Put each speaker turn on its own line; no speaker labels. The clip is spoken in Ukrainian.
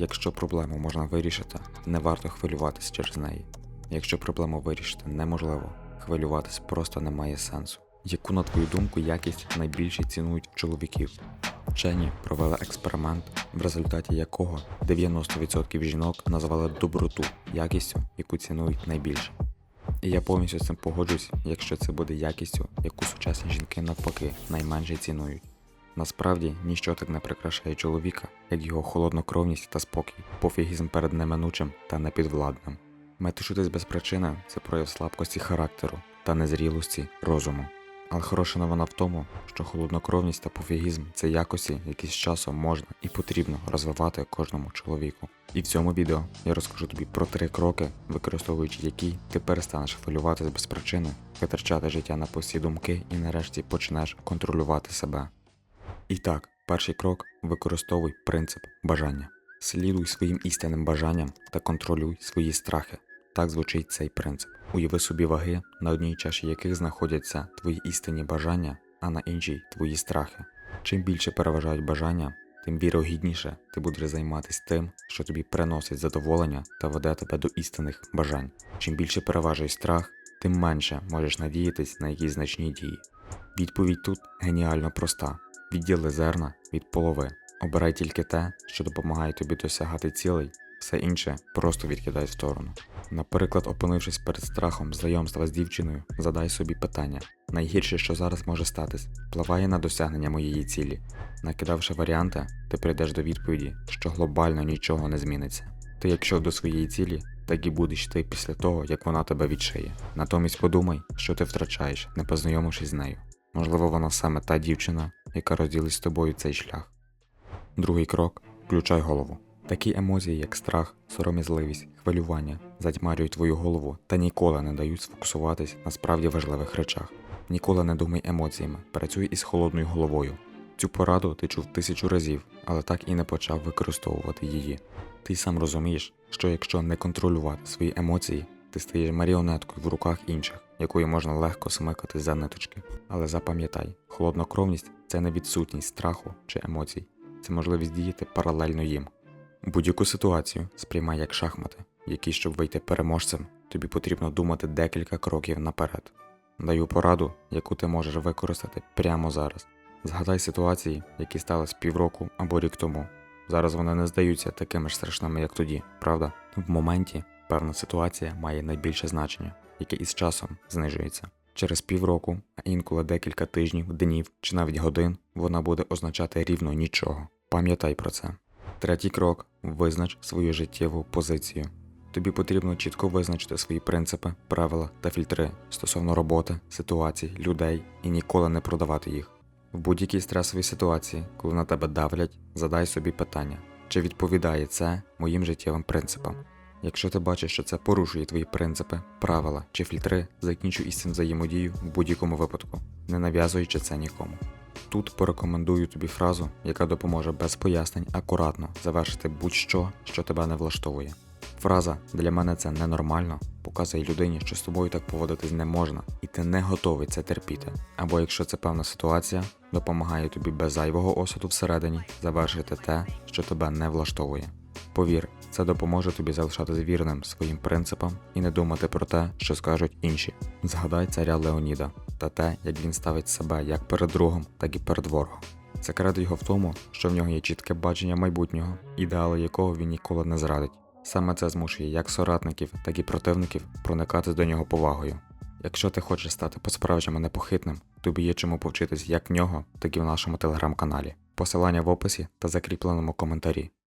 Якщо проблему можна вирішити, не варто хвилюватися через неї. Якщо проблему вирішити неможливо, хвилюватись просто немає сенсу. Яку, на твою думку, якість найбільше цінують чоловіків? Вчені провели експеримент, в результаті якого 90% жінок назвали доброту якістю, яку цінують найбільше. І я повністю з цим погоджуюсь, якщо це буде якістю, яку сучасні жінки навпаки найменше цінують. Насправді ніщо так не прикрашає чоловіка, як його холоднокровність та спокій, пофігізм перед неминучим та непідвладним. Метушитись без причини це прояв слабкості характеру та незрілості розуму. Але хороша новина в тому, що холоднокровність та пофігізм це якості, які з часом можна і потрібно розвивати кожному чоловіку. І в цьому відео я розкажу тобі про три кроки, використовуючи які ти перестанеш хвилюватися без причини, витрачати життя на пусті думки і нарешті почнеш контролювати себе. І так, перший крок використовуй принцип бажання. Слідуй своїм істинним бажанням та контролюй свої страхи. Так звучить цей принцип. Уяви собі ваги, на одній чаші яких знаходяться твої істинні бажання, а на іншій твої страхи. Чим більше переважають бажання, тим вірогідніше ти будеш займатися тим, що тобі приносить задоволення та веде тебе до істинних бажань. Чим більше переважує страх, тим менше можеш надіятись на якісь значні дії. Відповідь тут геніально проста: відділи зерна від полови. Обирай тільки те, що допомагає тобі досягати цілей, все інше просто відкидай в сторону. Наприклад, опинившись перед страхом знайомства з дівчиною, задай собі питання: найгірше, що зараз може статись, впливає на досягнення моєї цілі. Накидавши варіанти, ти прийдеш до відповіді, що глобально нічого не зміниться. Ти якщо до своєї цілі, так і будеш йти після того, як вона тебе відшиє. Натомість подумай, що ти втрачаєш, не познайомившись з нею. Можливо, вона саме та дівчина, яка розділить з тобою цей шлях. Другий крок включай голову. Такі емоції, як страх, сором'язливість, хвилювання, затьмарюють твою голову та ніколи не дають сфокусуватись на справді важливих речах. Ніколи не думай емоціями, працюй із холодною головою. Цю пораду ти чув тисячу разів, але так і не почав використовувати її. Ти сам розумієш, що якщо не контролювати свої емоції, ти стаєш маріонеткою в руках інших, якою можна легко смикати за ниточки. Але запам'ятай, холоднокровність це не відсутність страху чи емоцій, це можливість діяти паралельно їм. Будь-яку ситуацію сприймай як шахмати, які, щоб вийти переможцем, тобі потрібно думати декілька кроків наперед. Даю пораду, яку ти можеш використати прямо зараз. Згадай ситуації, які стались півроку або рік тому. Зараз вони не здаються такими ж страшними, як тоді, правда? В моменті певна ситуація має найбільше значення, яке із часом знижується. Через півроку, а інколи декілька тижнів, днів чи навіть годин вона буде означати рівно нічого. Пам'ятай про це. Третій крок визнач свою життєву позицію. Тобі потрібно чітко визначити свої принципи, правила та фільтри стосовно роботи, ситуацій, людей і ніколи не продавати їх. В будь-якій стресовій ситуації, коли на тебе давлять, задай собі питання, чи відповідає це моїм життєвим принципам. Якщо ти бачиш, що це порушує твої принципи, правила чи фільтри, закінчуй із цим взаємодію в будь-якому випадку, не нав'язуючи це нікому. Тут порекомендую тобі фразу, яка допоможе без пояснень акуратно завершити будь-що, що тебе не влаштовує. Фраза для мене це ненормально, показує людині, що з тобою так поводитись не можна, і ти не готовий це терпіти. Або якщо це певна ситуація, допомагає тобі без зайвого осуду всередині завершити те, що тебе не влаштовує. Повір, це допоможе тобі залишатися вірним своїм принципам і не думати про те, що скажуть інші. Згадай царя Леоніда та те, як він ставить себе як перед другом, так і перед ворогом. Секрет його в тому, що в нього є чітке бачення майбутнього, ідеали якого він ніколи не зрадить. Саме це змушує як соратників, так і противників проникати до нього повагою. Якщо ти хочеш стати по-справжньому непохитним, тобі є чому повчитись як в нього, так і в нашому телеграм-каналі. Посилання в описі та закріпленому коментарі.